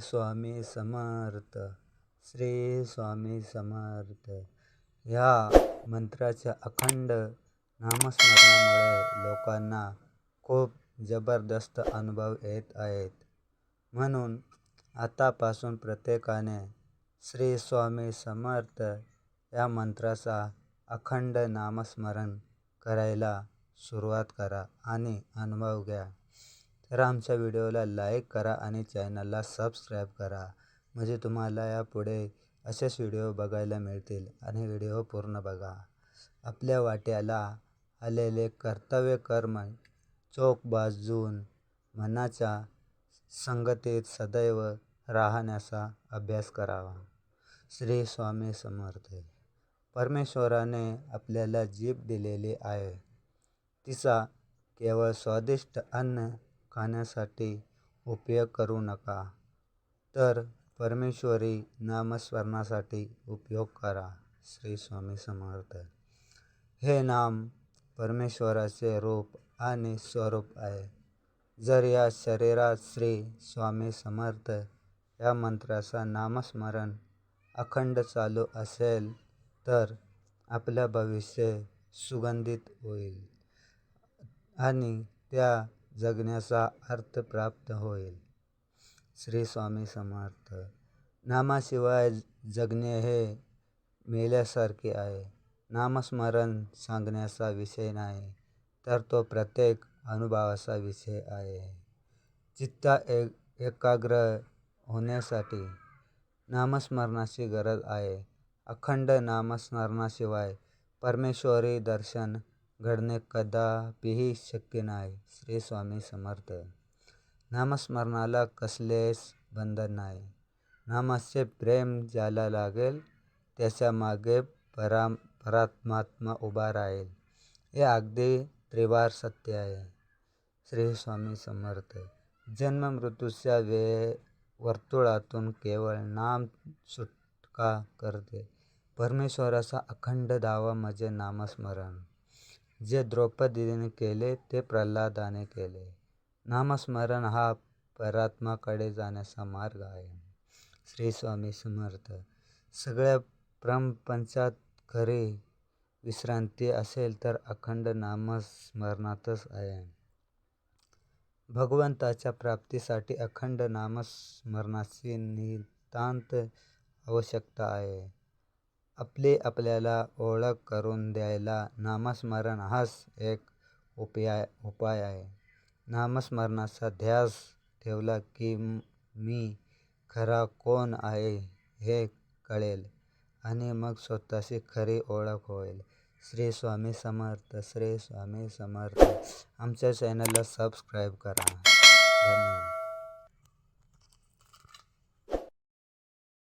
स्वामी समर्थ श्री स्वामी समर्थ. ह्या मंत्राच्या अखंड नामस्मरणामुळे लोकांना खूप जबरदस्त अनुभव येत आहेत. म्हणून आतापासून प्रत्येकाने श्री स्वामी समर्थ या मंत्राचा अखंड नामस्मरण करायला सुरुवात करा आणि अनुभव घ्या. तर आमच्या व्हिडिओला लाईक करा आणि चॅनलला सबस्क्राईब करा. म्हणजे तुम्हाला यापुढे असेच व्हिडिओ बघायला मिळतील आणि व्हिडिओ पूर्ण बघा. आपल्या वाट्याला आलेले कर्तव्य कर्म चोख बाजून मनाच्या संगतीत सदैव राहण्याचा अभ्यास करावा. श्री स्वामी समर्थ. परमेश्वराने आपल्याला जीभ दिलेली आहे. तिचा केवळ स्वादिष्ट अन्न खाण्यासाठी उपयोग करू नका. तर परमेश्वरी नामस्मरणासाठी उपयोग करा श्री स्वामी समर्थ. हे नाम परमेश्वराचे रूप आणि स्वरूप आहे. जर या शरीरात श्री स्वामी समर्थ या मंत्राचा नामस्मरण अखंड चालू असेल तर आपलं भविष्य सुगंधित होईल आणि त्या जगण्याचा अर्थ प्राप्त होईल. श्री स्वामी समर्थ. नामाशिवाय जगणे हे मेल्यासारखे आहे. नामस्मरण सांगण्याचा विषय नाही तर तो प्रत्येक अनुभवाचा विषय आहे. चित्ता एक एकाग्र होण्यासाठी नामस्मरणाची गरज आहे. अखंड नामस्मरणाशिवाय परमेश्वरी दर्शन घडणे कदापिही शक्य नाही. श्री स्वामी समर्थ. नामस्मरणाला कसलेच बंधन नाही. नामाचे प्रेम ज्याला लागेल त्याच्यामागे परा परात्मात्मा उभा राहील. हे अगदी त्रिवार सत्य आहे. श्री स्वामी समर्थ. जन्म मृत्यूच्या वे वर्तुळातून केवळ नाम सुटका करते. परमेश्वराचा अखंड दावा म्हणजे नामस्मरण. जे द्रौपदीने केले ते प्रल्हादाने केले. नामस्मरण हा परात्माकडे जाण्याचा मार्ग आहे. श्री स्वामी समर्थ. सगळ्या प्रमपंचात खरी विश्रांती असेल तर अखंड नामस्मरणातच आहे. भगवंताच्या प्राप्तीसाठी अखंड नामस्मरणाची नितांत आवश्यकता आहे. आपली आपल्याला ओळख करून द्यायला नामस्मरण हाच एक उपाय उपाय आहे. नामस्मरणाचा ध्यास ठेवला की मी खरा कोण आहे हे कळेल आणि मग स्वतःची खरी ओळख होईल. श्री स्वामी समर्थ श्री स्वामी समर्थ. आमच्या चॅनलला सबस्क्राईब करा. धन्यवाद.